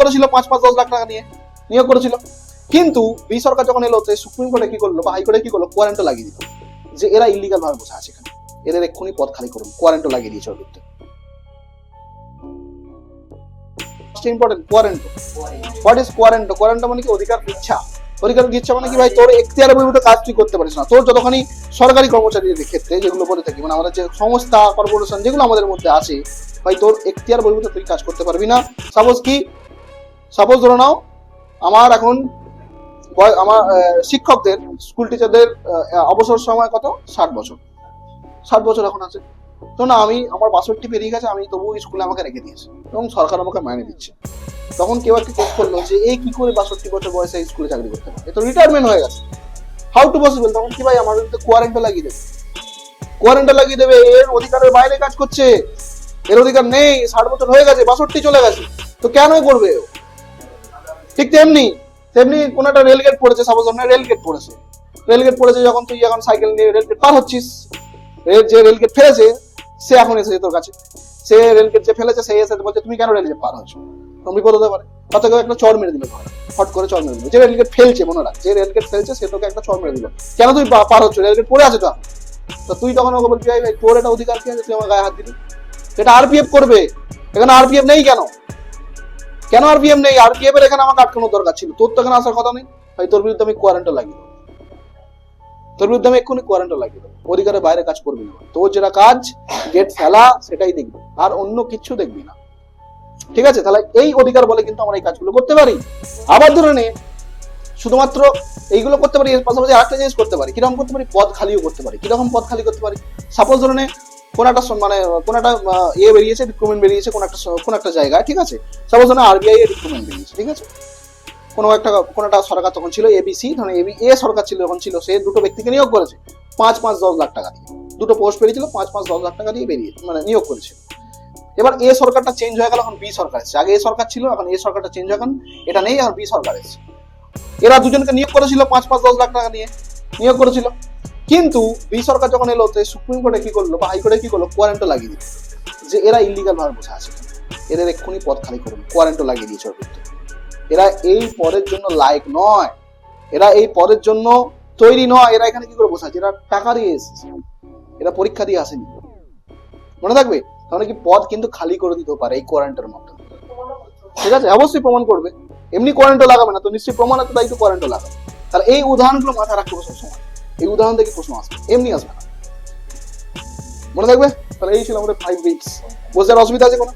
করেছিল পাঁচ পাঁচ দশ লাখ টাকা নিয়ে, নিয়োগ করেছিল। কিন্তু বি সরকার যখন এলো সুপ্রিম কোর্টে কি করল বা হাইকোর্টে কি করল? কোয়ারেন্টও লাগিয়ে দিল। যে এরা ইলিগাল ভাবে বসে আছে এখানে। এদের এক্ষুনি পদ খালি করুন। কোয়ারেন্টও লাগিয়ে দিয়েছে ওর বিরুদ্ধে important quo warranto what is quo warranto quo warranto মানে কি? অধিকার ইচ্ছা। অধিকার ইচ্ছা মানে কি ভাই? তোর এখতিয়ার বহির্ভূত কাজ তুই করতে পারিস না। তোর যতখানি সরকারি কর্মচারীদের ক্ষেত্রে যেগুলো বলে থাকি মানে আমাদের যে সংস্থা, কর্পোরেশন যেগুলো আমাদের মধ্যে আছে, ভাই, তোর এখতিয়ার বহির্ভূত তুই কাজ করতে পারবি না। সাপোজ কি সাপোজ ধরে নাও, আমার এখন আমার শিক্ষকদের স্কুল টিচারদের অবসর সময় কত? ষাট বছর। ষাট বছর এখন আছে। তো না, আমি, আমার বাষট্টি পেরিয়ে গেছে, আমি তবু স্কুলে আমাকে রেখে দিয়েছে এবং সরকার আমাকে মাইনে দিচ্ছে। তখন কেউ একটা কেস করল যে এই কি করে বাষট্টি বছর বয়সে স্কুলে চাকরি করতে পারে? তো রিটায়ারমেন্ট হয়ে গেছে। হাউ টু পসিবল তখন কি ভাই, আমার কোয়ারেন্টে লাগিয়ে দেবে? কোয়ারেন্টে লাগিয়ে দেবে, এর অধিকারের বাইরে কাজ করছে। এর অধিকার নেই, ষাট বছর হয়ে গেছে, বাষট্টি চলে গেছে। তো কেন করবে? ঠিক তেমনি তেমনি কোন একটা রেলগেট পড়েছে সাপোজ আপনার রেলগেট পড়েছে রেলগেট পড়েছে যখন তুই এখন সাইকেল নিয়ে রেলগেট পার হচ্ছিস যে রেলগেট ফেলেছে সে এখন এসেছে তোর কাছে সে রেলগেট যে ফেলেছে সে এসে বলছে তুমি কেন রেলগেট পার হচ্ছ তখন বিপদ হতে পারে হয়তো কেউ একটা চর মেরে দিল হট করে চর মেরে দিল যে রেলগেট ফেলছে মনে রাখ যে রেলগেট ফেলছে সে তোকে একটা চর মেরে দিল কেন তুই পার হচ্ছ রেলগেট পড়ে আছে তো তো তুই তখন ওকে বলবি ভাই, তোর এটা অধিকার কি আছে তুই আমার গায়ে হাত দিবি এটা আরপিএফ করবে এখানে আরপিএফ নেই কেন কেন আরপিএফ নেই? আরপিএফ এর এখানে আমাকে আটকানোর দরকার ছিল। তোর তো এখানে আসার কথা নেই। ভাই তোর বিরুদ্ধে আমি কোয়ারেন্টে লাগিয়ে তোর বিরুদ্ধে আমি এক্ষুনি কোয়ারেন্টে লাগিয়ে দেবো। অধিকারের বাইরে কাজ করবি না। তোর যেটা কাজ গেট ফেলা সেটাই দেখবি। আর অন্য কিছু দেখবি না। ঠিক আছে? তাহলে এই অধিকার বলে কিন্তু আমরা এই কাজগুলো করতে পারি। আবার ধরে নে, শুধুমাত্র এইগুলো করতে পারি পাশাপাশি আরেকটা জিনিস করতে পারি। কীরকম করতে পারি? পদ খালিও করতে পারি। কীরকম পদ খালি করতে পারি? সাপোজ ধরে নে কোন একটা মানে কোন একটা ইয়ে বেরিয়েছে রিক্রুটমেন্ট বেরিয়েছে, কোন একটা কোন একটা জায়গায়, ঠিক আছে? সাপোজ ধরে আরবিআই এর রিক্রুটমেন্ট বেরিয়েছে, ঠিক আছে? কোনো একটা কোনো একটা সরকার তখন ছিল এবিসি ধরুন এবি এ সরকার ছিল, যখন ছিল, সে দুটো ব্যক্তিকে নিয়োগ করেছে। পাঁচ পাঁচ দশ লাখ টাকা দিয়ে। দুটো পোস্ট বেরিয়েছিল, পাঁচ পাঁচ দশ লাখ টাকা দিয়ে বেরিয়ে মানে নিয়োগ করেছে। এবার এ সরকারটা চেঞ্জ হয়ে গেল, এখন বি সরকার এসেছে। আগে এ সরকার ছিল, এখন এ সরকারটা চেঞ্জ হয়ে এখন এটা নেই এখন বি সরকার এসেছে। এরা দুজনকে নিয়োগ করেছিল পাঁচ পাঁচ দশ লাখ টাকা দিয়ে। নিয়োগ করেছিল। কিন্তু বি সরকার যখন এলো, তো সুপ্রিম কোর্টে কি করল বা হাইকোর্টে কি করল? কোয়ারেন্টও লাগিয়ে দিল। যে এরা ইলিগাল ভাবে বসে আছে। এদের এক্ষুনি পদ খালি করুন। কোয়ারেন্টও লাগিয়ে দিয়েছে ওর এরা এই পদের জন্য লায়ক নয়। এরা এই পদের জন্য তৈরি নয়। এরা এখানে কি করে বসে আছে? এরা টাকা দিয়ে এসেছে। এরা পরীক্ষা দিয়ে আসেনি। মনে থাকবে? তাহলে কি পদ কিন্তু খালি করে দিতে পারে এই কোয়ারেন্টের মাধ্যমে ঠিক আছে? অবশ্যই প্রমাণ করবে। এমনি কোয়ারেন্টো লাগাবে না। তো নিশ্চয়ই প্রমাণ আছে, তাই তো কোয়ারেন্টও লাগাবে। তাহলে এই উদাহরণগুলো মাথায় রাখতে হবে সবসময়। এই উদাহরণ থেকে প্রশ্ন আসবে। এমনি আসবে না। মনে থাকবে? তাহলে এই ছিল আমাদের ফাইভ উইকস বোঝার অসুবিধা আছে কোনো?